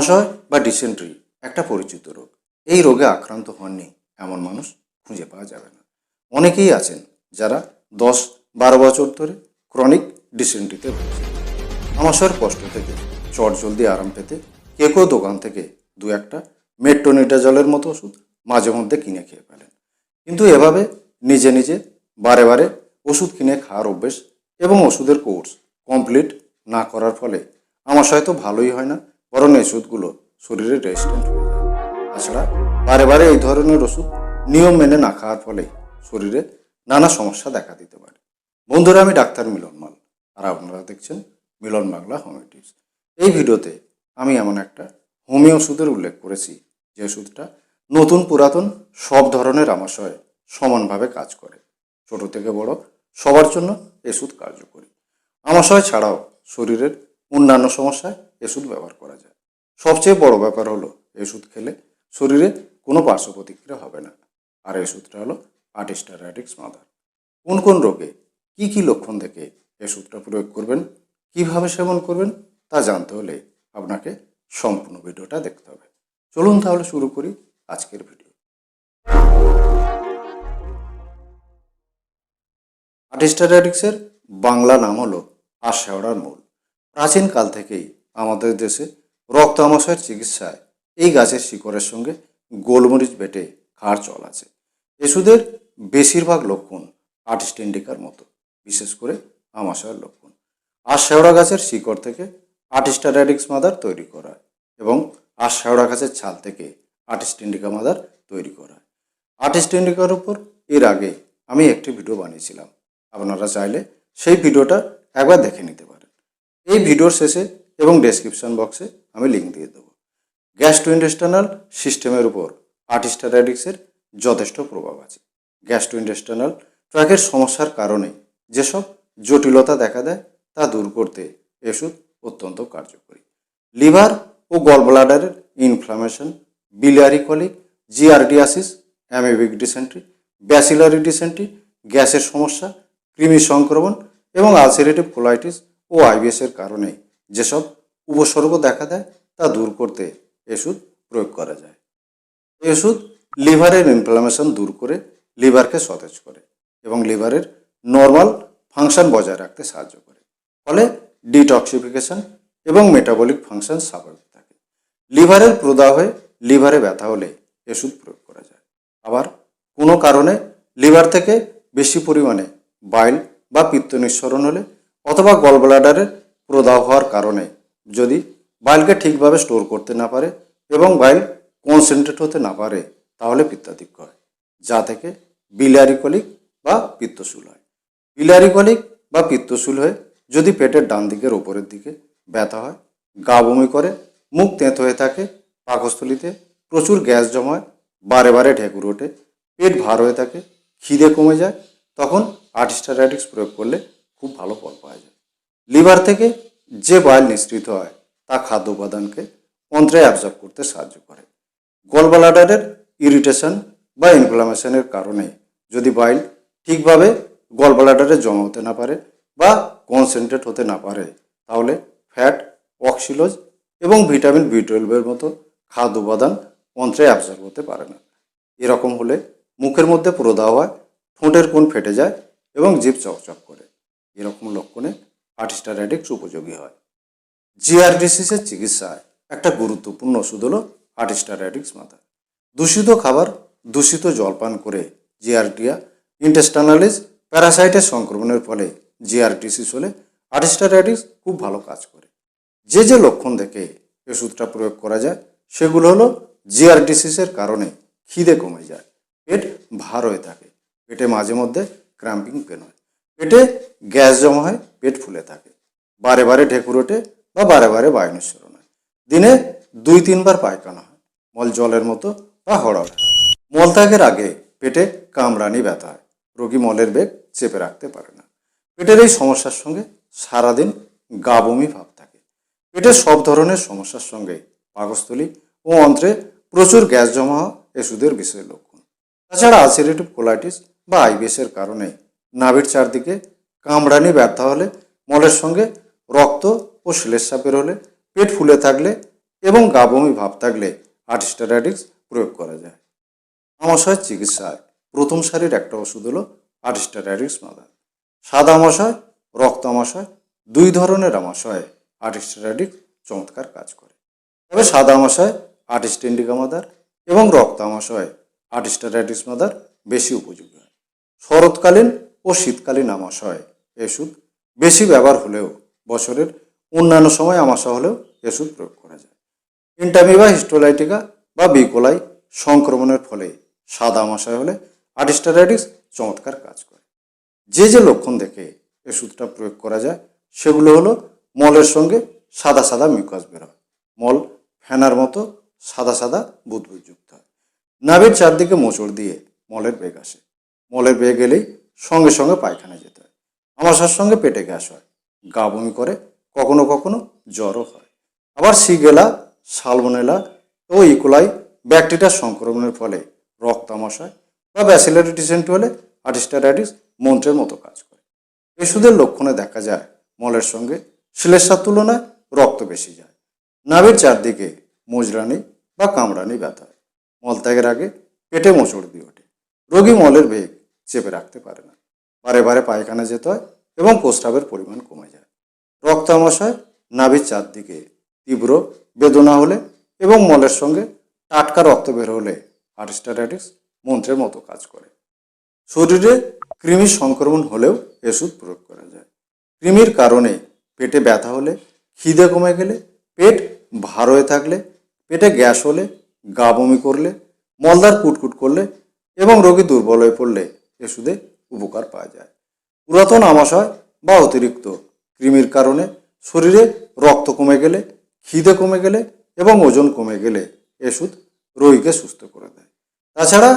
আমাশয় বা ডিসেন্ট্রি একটা পরিচিত রোগ। এই রোগে আক্রান্ত হননি এমন মানুষ খুঁজে পাওয়া যাবে না। অনেকেই আছেন যারা দশ বারো বছর ধরে ক্রনিক ডিসেন্ট্রিতে ভুগছেন। আমাশয়ের কষ্ট থেকে চট জলদি আরাম পেতে কে কেউ দোকান থেকে দু একটা মেট্রোনিটা জলের মতো ওষুধ মাঝে মধ্যে কিনে খেয়ে ফেলেন। কিন্তু এভাবে নিজে নিজে বারে বারে ওষুধ কিনে খাওয়ার অভ্যেস এবং ওষুধের কোর্স কমপ্লিট না করার ফলে আমাশয় তো ভালোই হয় না বরং এই ওষুধগুলো শরীরে রেজিস্ট্যান্ট হয়ে যায়। তাছাড়া বারে বারে এই ধরনের ওষুধ নিয়ম মেনে না খাওয়ার ফলে শরীরে নানা সমস্যা দেখা দিতে পারে। বন্ধুরা, আমি ডাক্তার মিলন মাল। আর আপনারা দেখছেন মিলন বাংলা হোমিও এই ভিডিওতে আমি এমন একটা হোমিও ওষুধের উল্লেখ করেছি, যে ওষুধটা নতুন পুরাতন সব ধরনের আমাশয়ে সমানভাবে কাজ করে। ছোট থেকে বড় সবার জন্য ওষুধ কার্যকরী। আমাশয় ছাড়াও শরীরের অন্যান্য সমস্যায় ওষুধ ব্যবহার করা যায়। সবচেয়ে বড় ব্যাপার হলো এই ওষুধ খেলে শরীরে কোনো পার্শ্ব প্রতিক্রিয়া হবে না। আর এই ওষুধটা হলো আর্টিস্টারাইটিক্স মাদার। কোন কোন রোগে কি কি লক্ষণ দেখে ওষুধটা প্রয়োগ করবেন, কীভাবে সেবন করবেন, তা জানতে হলে আপনাকে সম্পূর্ণ ভিডিওটা দেখতে হবে। চলুন তাহলে শুরু করি আজকের ভিডিও। আর্টিস্টারাইটিক্সের বাংলা নাম হলো আশেওড়ার মূল। প্রাচীনকাল থেকেই আমাদের দেশে রক্ত আমাশয়ের চিকিৎসায় এই গাছের শিকড়ের সঙ্গে গোলমরিচ বেটে খাওয়ার চল আছে। এসুদের বেশিরভাগ লক্ষণ আর্টিস্ট ইন্ডিকার মতো, বিশেষ করে আমাশয়ের লক্ষণ। আর শেওড়া গাছের শিকড় থেকে আর্টিস্টারাইটিক্স মাদার তৈরি করা এবং আর শেওড়া গাছের ছাল থেকে আর্টিস্ট ইন্ডিকা মাদার তৈরি করা আর্টিস্ট ইন্ডিকার উপর এর আগে আমি একটি ভিডিও বানিয়েছিলাম। আপনারা চাইলে সেই ভিডিওটা একবার দেখে নিতে পারেন। এই ভিডিওর শেষে এবং ডেসক্রিপশন বক্সে আমি লিঙ্ক দিয়ে দেবো। গ্যাস্ট্রোইন্টেস্টানাল সিস্টেমের উপর আর্টিস্টারাইটিক্সের যথেষ্ট প্রভাব আছে। গ্যাস্ট্রোইন্টেস্টানাল ট্র্যাকের সমস্যার কারণে যেসব জটিলতা দেখা দেয়, তা দূর করতে ওষুধ অত্যন্ত কার্যকরী। লিভার ও গলব্লাডারের inflammation biliary colic giardiasis amoebic dysentery bacillary dysentery গ্যাসের সমস্যা, কৃমি সংক্রমণ এবং আলসারেটিভ কোলাইটিস ও আইবিএসের কারণে যেসব উপসর্গ দেখা দেয়, তা দূর করতে ওষুধ প্রয়োগ করা যায়। এই ওষুধ লিভারের ইনফ্লামেশন দূর করে লিভারকে সতেজ করে এবং লিভারের নর্মাল ফাংশন বজায় রাখতে সাহায্য করে। ফলে ডিটক্সিফিকেশন এবং মেটাবলিক ফাংশন স্বাভাবিক থাকে। লিভারের প্রদাহ লিভারে ব্যথা হলে ওষুধ প্রয়োগ করা যায়। আবার কোনো কারণে লিভার থেকে বেশি পরিমাণে বাইল বা পিত্ত নিঃসরণ হলে অথবা গলব্লাডারের প্রদাহ হওয়ার কারণে যদি বাইলকে ঠিকভাবে স্টোর করতে না পারে এবং বাইল কনসেন্ট্রেট হতে না পারে, তাহলে পিত্তাধিক্য হয়, যা থেকে বিলারিকলিক বা পিত্তশুল হয়। বিলারিকলিক বা পিত্তশুল হয়ে যদি পেটের ডান দিকের ওপরের দিকে ব্যথা হয়, গা বমি করে, মুখ তেঁত হয়ে থাকে, পাকস্থলিতে প্রচুর গ্যাস জমায় বারে বারে ঢেকুর ওঠে, পেট ভার হয়ে থাকে, খিদে কমে যায়, তখন আর্টিস্টারাইটিক্স প্রয়োগ করলে খুব ভালো ফল পাওয়া যায়। লিভার থেকে যে বাইল নিঃসৃত হয়, তা খাদ্য উপাদানকে অন্ত্রে অ্যাবজর্ব করতে সাহায্য করে। গলব্লাডারের ইরিটেশন বা ইনফ্লামেশনের কারণে যদি বাইল ঠিকভাবে গলব্লাডারে জমা হতে না পারে বা কনসেন্ট্রেট হতে না পারে, তাহলে ফ্যাট অক্সিলোজ এবং ভিটামিন বি টুয়েলভের মতো খাদ্য উপাদান অন্ত্রে অ্যাবজর্ব হতে পারে না। এরকম হলে মুখের মধ্যে প্রদাহ হয়, ঠোঁটের কোণ ফেটে যায় এবং জিভ চকচক করে। এরকম লক্ষণে আর্টিস্টারাইটিক্স উপযোগী হয়। জিআরডিসিসের চিকিৎসায় একটা গুরুত্বপূর্ণ ওষুধ হলো আর্টিস্টারাইটিক্স মাথা। দূষিত খাবার, দূষিত জলপান করে জিআরডিয়া, ইন্টেস্টানালিস, প্যারাসাইটের সংক্রমণের ফলে জিআরটিসিস হলে আর্টিস্টারাইটিক্স খুব ভালো কাজ করে। যে যে লক্ষণ দেখে ওষুধটা প্রয়োগ করা যায়, সেগুলো হলো জিআরডিসিসের কারণে খিদে কমে যায়, পেট ভার হয়ে থাকে, পেটে মাঝে মধ্যে ক্র্যাম্পিং পেন হয়, পেটে গ্যাস জমা হয় পেট ফুলে থাকে। বারে বারে ঢেকুর ওঠে বা বারে বারে বায়ু নিঃসরণ হয়। দিনে দুই তিনবার পায়খানা হয়। মল জলের মতো বা হড়া ওঠে মলত্যাগের আগে পেটে কামড়ানি ব্যথা হয়। রোগী মলের বেগ চেপে রাখতে পারে না। পেটের এই সমস্যার সঙ্গে সারাদিন গা বমি ভাব থাকে। পেটের সব ধরনের সমস্যার সঙ্গে পাকস্থলী ও অন্ত্রে প্রচুর গ্যাস জমা হওয়া এসুদের বিশেষ লক্ষণ। তাছাড়া আলসারেটিভ কোলাইটিস বা আইবিএসের কারণে নাভির চারদিকে কামড়ানি ব্যথা হলে মলের সঙ্গে রক্ত ও শ্লেষাপের হলে পেট ফুলে থাকলে এবং গা বমি ভাব থাকলে আর্টিস্টারাইটিক্স প্রয়োগ করা যায়। আমাশয়ের চিকিৎসায় প্রথম সারির একটা ওষুধ হলো আর্টিস্টারাইটিক্স মাদার। সাদা আমাশয় রক্ত আমাশয় দুই ধরনের আমাশয়ে আর্টিস্টারাইটিক্স চমৎকার কাজ করে। তবে সাদা আমাশয় আর্টিস্ট ইন্ডিকা মাদার এবং রক্ত আমাশয় আর্টিস্টারাইটিস মাদার বেশি উপযোগী হয়। শরৎকালীন ও শীতকালীন আমাশয় এই ওষুধ বেশি ব্যবহার হলেও বছরের অন্যান্য সময় আমাশা হলেও ওষুধ প্রয়োগ করা যায়। ইন্টামিবা হিস্টোলাইটিকা বা বিকোলাই সংক্রমণের ফলে সাদা আমাশয় হলে আর্টিস্টারাইটিস চমৎকার কাজ করে। যে যে লক্ষণ দেখে ওষুধটা প্রয়োগ করা যায় সেগুলো হলো মলের সঙ্গে সাদা সাদা মিউকাস বের হয়। মল ফেনার মতো সাদা সাদা বুদবুদযুক্ত হয়। নাভির চারদিকে মোচড় দিয়ে মলের বেগ আসে। মলের বেগ এলেই সঙ্গে সঙ্গে পায়খানা যেতে হয়। আমাশার সঙ্গে পেটে গ্যাস হয় গা বমি করে, কখনো কখনো জ্বরও হয়। আবার সিগেলা, সালমোনেলা ও ইকোলাই ব্যাকটেরিয়ার সংক্রমণের ফলে রক্ত আমাশয় বা ব্যাসিলারি ডিসেন্টি হলে আর্টিস্টারাইটিস মন্ত্রের মতো কাজ করে। ওষুধের লক্ষণে দেখা যায়, মলের সঙ্গে শ্লেষার তুলনায় রক্ত বেশি যায়। নাভির চারদিকে মোজরানি বা কামড়ানি ব্যথা হয়। মলত্যাগের আগে পেটে মোচড় দিয়ে ওঠে। রোগী মলের বেগ চেপে রাখতে পারে না। বারে বারে পায়খানা যেতে হয় এবং প্রস্রাবের পরিমাণ কমে যায়। রক্ত আমাশয় নাভির চারদিকে তীব্র বেদনা হলে এবং মলের সঙ্গে টাটকা রক্ত বের হলে আর্টিস্টারাইটিস মন্ত্রের মতো কাজ করে। শরীরে কৃমির সংক্রমণ হলেও এই ওষুধ প্রয়োগ করা যায়। কৃমির কারণে পেটে ব্যথা হলে, খিদে কমে গেলে পেট ভার হয়ে থাকলে, পেটে গ্যাস হলে, গা বমি করলে মলদার কুটকুট করলে এবং রোগী দুর্বল হয়ে পড়লে এ ওষুধে উপকার পাওয়া যায়। পুরাতন আমাশয় বা অতিরিক্ত কৃমির কারণে শরীরে রক্ত কমে গেলে, খিদে কমে গেলে এবং ওজন কমে গেলে এ ওষুধ রোগীকে সুস্থ করে দেয়। তাছাড়া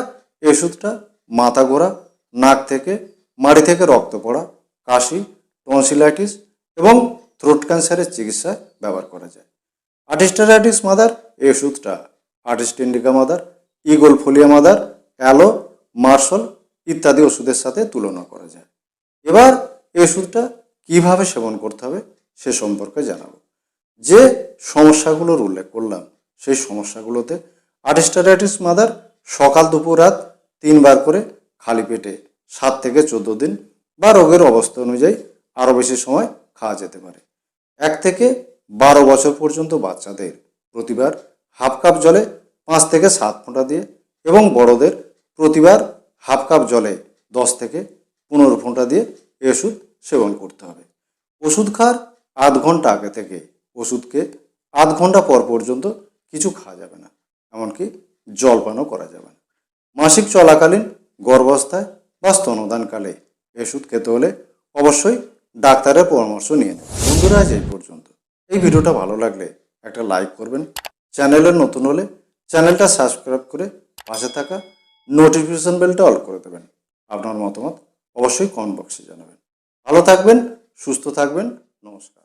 এই ওষুধটা মাথা ঘোরা, নাক থেকে, মাড়ি থেকে রক্ত পড়া, কাশি টনসিলাইটিস এবং থ্রোট ক্যান্সারের চিকিৎসায় ব্যবহার করা যায়। আর্টিস্টারাইটিস মাদার এই artist indica mother Aegle folia mother aloe মার্শল ইত্যাদি ওষুধের সাথে তুলনা করা যায়। এবার এই ওষুধটা কীভাবে সেবন করতে হবে সে সম্পর্কে জানাব। যে সমস্যাগুলোর উল্লেখ করলাম, সেই সমস্যাগুলোতে আর্টিস্টারাইটিস মাদার সকাল দুপুর রাত তিনবার করে খালি পেটে সাত থেকে চোদ্দ দিন বা রোগের অবস্থা অনুযায়ী আরও বেশি সময় খাওয়া যেতে পারে। এক থেকে বারো বছর পর্যন্ত বাচ্চাদের প্রতিবার হাফ কাপ জলে পাঁচ থেকে সাত ফোঁটা দিয়ে এবং বড়দের প্রতিবার হাফ কাপ জলে দশ থেকে পনেরো ফোঁটা দিয়ে এই ওষুধ সেবন করতে হবে। ওষুধ খাওয়ার আধ ঘণ্টা আগে থেকে ওষুধকে আধ ঘণ্টা পর পর্যন্ত কিছু খাওয়া যাবে না, এমনকি জলপানও করা যাবে না। মাসিক চলাকালীন গর্ভাবস্থায় বা স্তনদানকালে ওষুধ খেতে হলে অবশ্যই ডাক্তারের পরামর্শ নিয়ে নেবেন। বন্ধুরা, আজ এই পর্যন্ত। এই ভিডিওটা ভালো লাগলে একটা লাইক করবেন। চ্যানেলে নতুন হলে চ্যানেলটা সাবস্ক্রাইব করে পাশে থাকা নোটিফিকেশন বেলটা অল করে দেবেন। আপনার মতামত অবশ্যই কমেন্ট বক্সে জানাবেন। ভালো থাকবেন, সুস্থ থাকবেন, নমস্কার।